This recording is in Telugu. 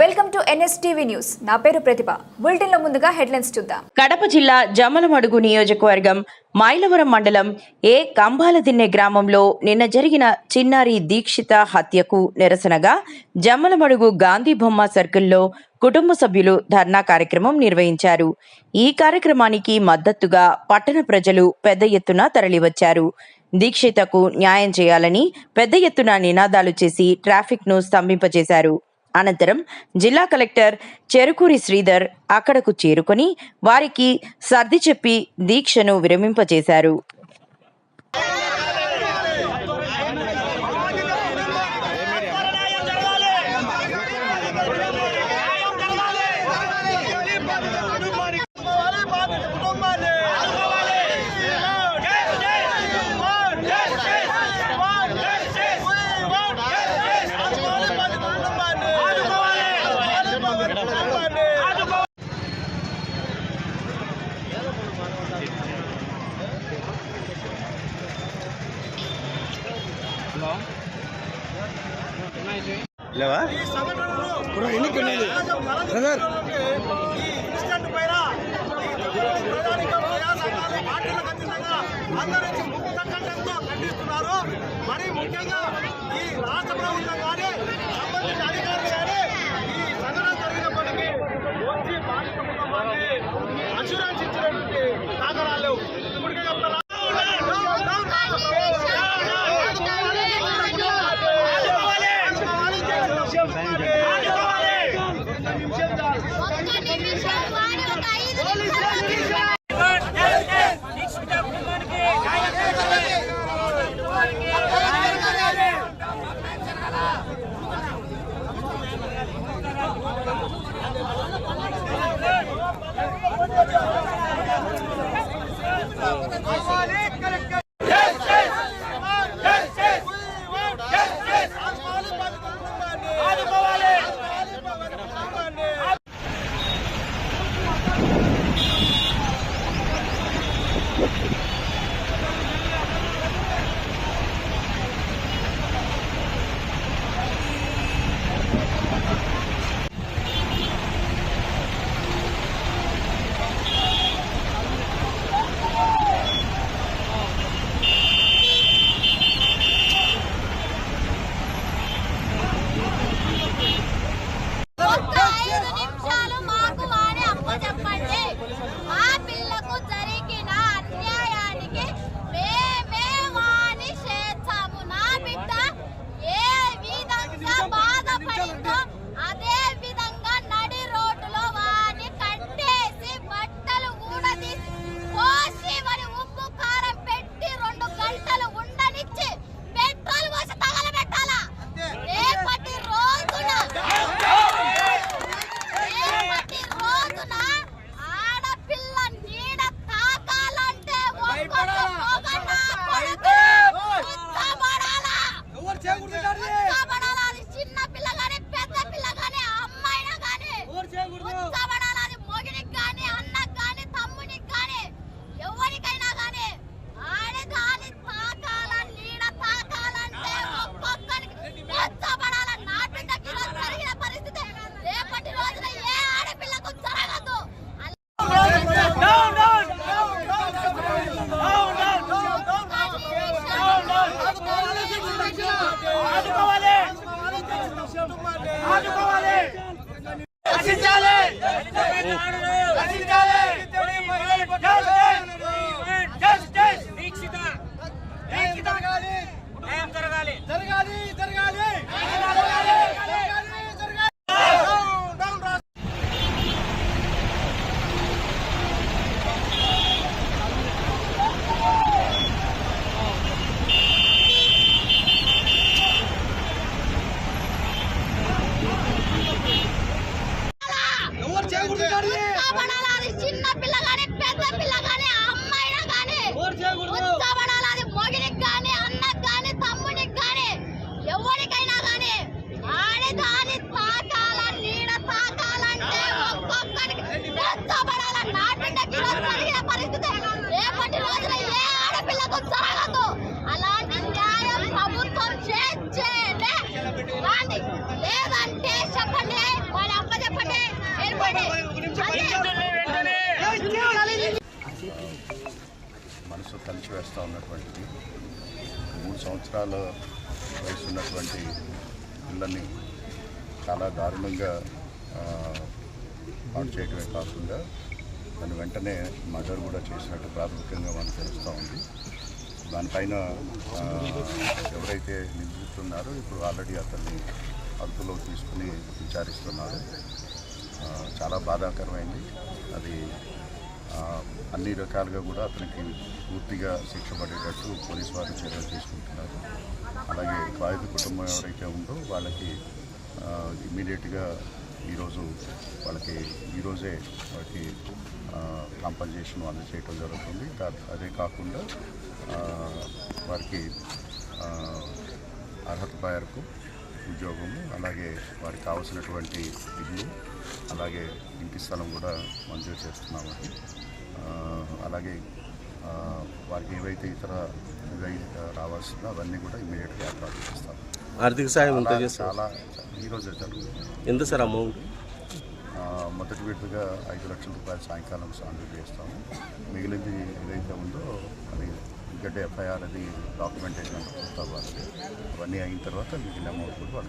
Welcome to NSTV news. నా పేరు ప్రతిభ. బులెటిన్లో ముందుగా హెడ్లైన్స్ చూద్దాం. కడప జిల్లా జమ్మలమడుగు నియోజకవర్గం మైలవరం మండలం ఏ కంబాలదిన్నె గ్రామంలో నిన్న జరిగిన చిన్నారి దీక్షిత హత్యకు నిరసనగా జమ్మలమడుగు గాంధీ బొమ్మ సర్కిల్లో కుటుంబ సభ్యులు ధర్నా కార్యక్రమం నిర్వహించారు. ఈ కార్యక్రమానికి మద్దతుగా పట్టణ ప్రజలు పెద్ద ఎత్తున తరలివచ్చారు. దీక్షితకు న్యాయం చేయాలని పెద్ద ఎత్తున నినాదాలు చేసి ట్రాఫిక్ను స్తంభింపజేశారు. అనంతరం జిల్లా కలెక్టర్ చెరుకూరి శ్రీధర్ అక్కడకు చేరుకొని వారికి సర్ది చెప్పి దీక్షను విరమింపజేశారు. లేవా? బ్రో ఎన్నిక ఉన్నది బ్రదర్. మరి ముఖ్యంగా ఈ రాష్ట్ర ప్రభుత్వం కానీ సంబంధిత అధికారులు కానీ ఈ Parabéns! oh. మనసు కలిచివేస్తూ ఉన్నటువంటిది మూడు సంవత్సరాల వయసు ఉన్నటువంటి పిల్లల్ని చాలా దారుణంగా పాటు పాడు చేయడమే కాకుండా దాని వెంటనే మర్డర్ కూడా చేసినట్టు ప్రాథమికంగా మనకు తెలుస్తూ ఉంది. దానిపైన ఎవరైతే నిందిస్తున్నారో ఇప్పుడు ఆల్రెడీ అతన్ని అదుపులో తీసుకుని విచారిస్తున్నారు. చాలా బాధాకరమైంది. అది అన్ని రకాలుగా కూడా అతనికి పూర్తిగా శిక్ష పడేటట్టు పోలీసు వారు చర్యలు తీసుకుంటున్నారు. అలాగే బాధిత కుటుంబం ఎవరైతే ఉందో వాళ్ళకి ఇమీడియట్గా ఈరోజు వాళ్ళకి ఈరోజే వాళ్ళకి కాంపన్సేషన్ అందజేయటం జరుగుతుంది. దా- అదే కాకుండా వారికి అర్హత మేరకు ఉద్యోగము అలాగే వారికి కావాల్సినటువంటి ఇల్లు అలాగే ఇంటి స్థలం కూడా మంజూరు చేస్తున్నామండి. అలాగే వారికి ఏవైతే ఇతర రావాల్సిందో అవన్నీ కూడా ఇమీడియట్గా ఏర్పాటు చేస్తాం ఆర్థిక సాయం చాలా ఈరోజే జరుగుతుంది. ఎంత సార్ అమౌంట్? మొదటి విడతగా ఐదు లక్షల రూపాయలు సాయంకాలం సాంగ్లు చేస్తాము. మిగిలింది ఏదైతే ఉందో అది ఎందుకంటే ఎఫ్ఐఆర్ అది డాక్యుమెంటేషన్ అవన్నీ అయిన తర్వాత మిగిలిన అమౌంట్ కూడా